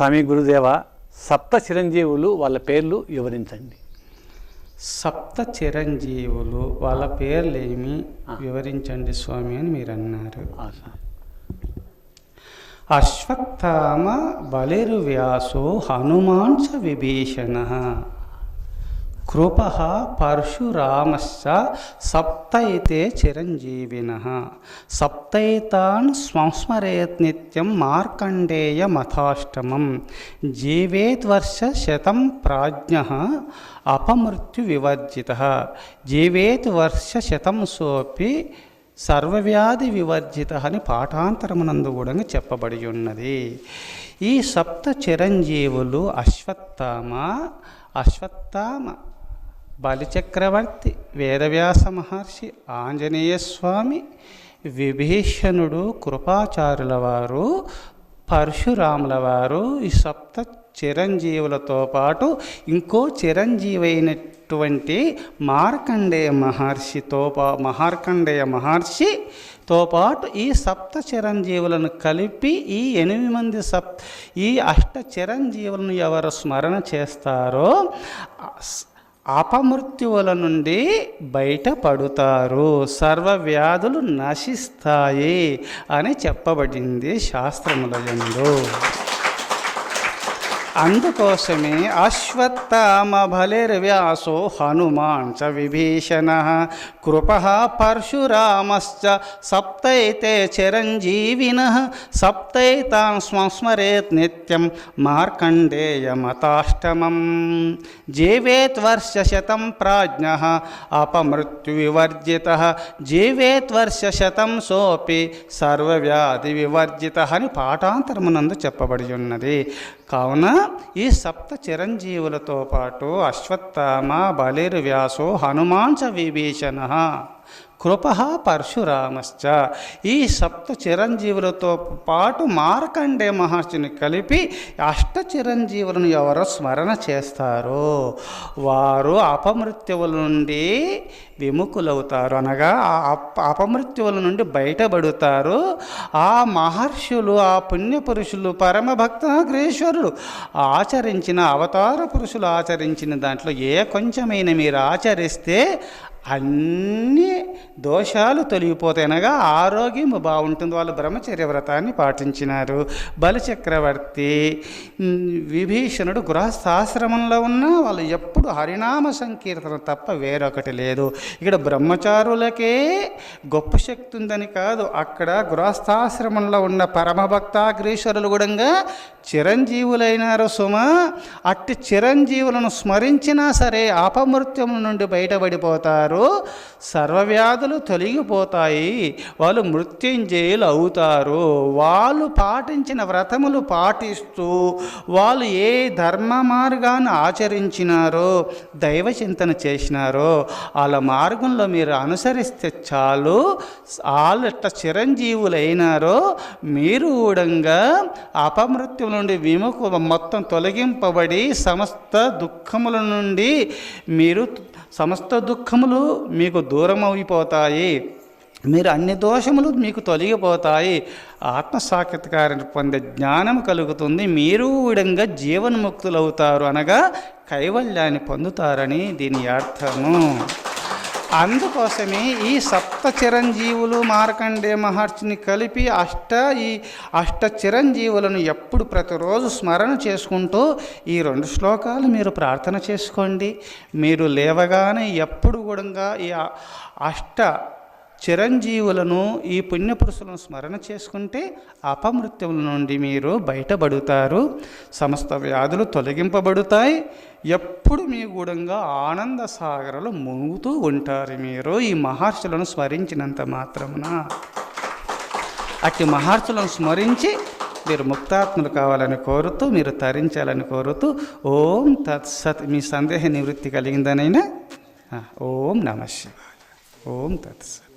స్వామి గురుదేవ సప్త చిరంజీవులు వాళ్ళ పేర్లు వివరించండి. సప్త చిరంజీవులు వాళ్ళ పేర్లేమి వివరించండి స్వామి అని మీరు అన్నారు. అశ్వత్థామ బలిర్వ్యాసో హనుమాన్ చ విభీషణ. కృప పరశురామశ్చ సప్తైతే చిరంజీవిన. సప్తైతాన్ సంస్మరేత్ నిత్యం మార్కండేయ మథాష్టమం. జీవేద్వర్ష శతం ప్రాజ్ఞ అపమృత్యు వివర్జిత. జీవేత్ వర్ష శతం సోపి సర్వవ్యాధి వివర్జిత అని పాఠాంతరమునందు కూడా చెప్పబడి ఉన్నది. ఈ సప్త చిరంజీవులు అశ్వత్థామ అశ్వత్థామ బలిచక్రవర్తి వేదవ్యాస మహర్షి ఆంజనేయస్వామి విభీషణుడు కృపాచారుల వారు పరశురాముల వారు ఈ సప్త చిరంజీవులతో పాటు ఇంకో చిరంజీవైనటువంటి మార్కండేయ మహర్షితో పా మహార్కండేయ మహర్షితో పాటు ఈ సప్త చిరంజీవులను కలిపి ఈ ఎనిమిది మంది సప్ ఈ అష్ట చిరంజీవులను ఎవరు స్మరణ చేస్తారో అపమృత్యువుల నుండి బయటపడుతారు. సర్వ వ్యాధులు నశిస్తాయి అని చెప్పబడింది శాస్త్రములయంలో అందుకోసమే అశ్వత్థామ భలేర్వ్యాసో హనుమాన్ చ విభీషణ కృప పరశురామశ్చ సప్తైతే చిరంజీవిన సప్తైతాన్ స్మస్మరేత్ నిత్యం మార్కండేయమతాష్టమం. జీవేత్ శతం ప్రాజ్ఞ అపమృత్యు వివర్జిత జీవేత్ శతం సోపి సర్వవ్యాధి వివర్జిత అని పాఠాంతరమునందు చెప్పబడి ఉన్నది. కావున ఈ సప్త చిరంజీవులతో పాటు అశ్వత్థామ బలిర్వ్యాసో హనుమాన్ విభీషణ కృప పరశురామశ్చ. ఈ సప్త చిరంజీవులతో పాటు మార్కండే మహర్షిని కలిపి అష్ట చిరంజీవులను ఎవరు స్మరణ చేస్తారో? వారు అపమృత్యువుల నుండి విముఖులవుతారు. అనగా ఆ అప అపమృత్యువుల నుండి బయటపడుతారు. ఆ మహర్షులు ఆ పుణ్యపురుషులు పరమభక్తాగ్రేశ్వరులు ఆచరించిన అవతార పురుషులు ఆచరించిన దాంట్లో ఏ కొంచెమైన మీరు ఆచరిస్తే అన్ని దోషాలు తొలగిపోతాయినగా ఆరోగ్యం బాగుంటుంది. వాళ్ళు బ్రహ్మచర్య వ్రతాన్ని పాటించినారు. బలిచక్రవర్తి విభీషణుడు గృహస్థాశ్రమంలో ఉన్నా వాళ్ళు ఎప్పుడు హరినామ సంకీర్తన తప్ప వేరొకటి లేదు. ఇక్కడ బ్రహ్మచారులకే గొప్ప శక్తి ఉందని కాదు. అక్కడ గృహస్థాశ్రమంలో ఉన్న పరమభక్తాగ్రీశ్వరులు కూడా చిరంజీవులైనారు సుమ. అట్టి చిరంజీవులను స్మరించినా సరే అపమృత్యం నుండి బయటపడిపోతారు. సర్వవ్యాధులు తొలగిపోతాయి. వాళ్ళు మృత్యుంజయులు అవుతారు. వాళ్ళు పాటించిన వ్రతములు పాటిస్తూ వాళ్ళు ఏ ధర్మ మార్గాన్ని ఆచరించినారో దైవ చింతన చేసినారో వాళ్ళ మార్గంలో మీరు అనుసరిస్తే చాలు. వాళ్ళ చిరంజీవులైనారో మీరు కూడంగా అపమృత్యు నుండి విముఖ మొత్తం తొలగింపబడి సమస్త దుఃఖముల నుండి మీరు సమస్త దుఃఖములు మీకు దూరం అయిపోతాయి మీరు అన్ని దోషములు మీకు తొలగిపోతాయి. ఆత్మసాక్షాత్కారం పొందే జ్ఞానం కలుగుతుంది. మీరు విడంగా జీవన్ముక్తులవుతారు అనగా కైవల్యాన్ని పొందుతారని దీని అర్థము. అందుకోసమే ఈ సప్త చిరంజీవులు మార్కండే మహర్షిని కలిపి అష్ట ఈ అష్ట చిరంజీవులను ఎప్పుడు ప్రతిరోజు స్మరణ చేసుకుంటూ ఈ రెండు శ్లోకాలు మీరు ప్రార్థన చేసుకోండి. మీరు లేవగానే ఎప్పుడు కూడా ఈ అష్ట చిరంజీవులను ఈ పుణ్యపురుషులను స్మరణ చేసుకుంటే అపమృత్యుల నుండి మీరు బయటపడుతారు. సమస్త వ్యాధులు తొలగింపబడుతాయి. ఎప్పుడు మీ గూడంగా ఆనంద సాగరలు మునుగుతూ ఉంటారు మీరు. ఈ మహర్షులను స్మరించినంత మాత్రమున. అట్టి మహర్షులను స్మరించి మీరు ముక్తాత్ములు కావాలని కోరుతూ మీరు తరించాలని కోరుతూ ఓం తత్సత్ మీ సందేహ నివృత్తి కలిగిందనైనా ఓం నమ శివాయ. ఓం తత్సత్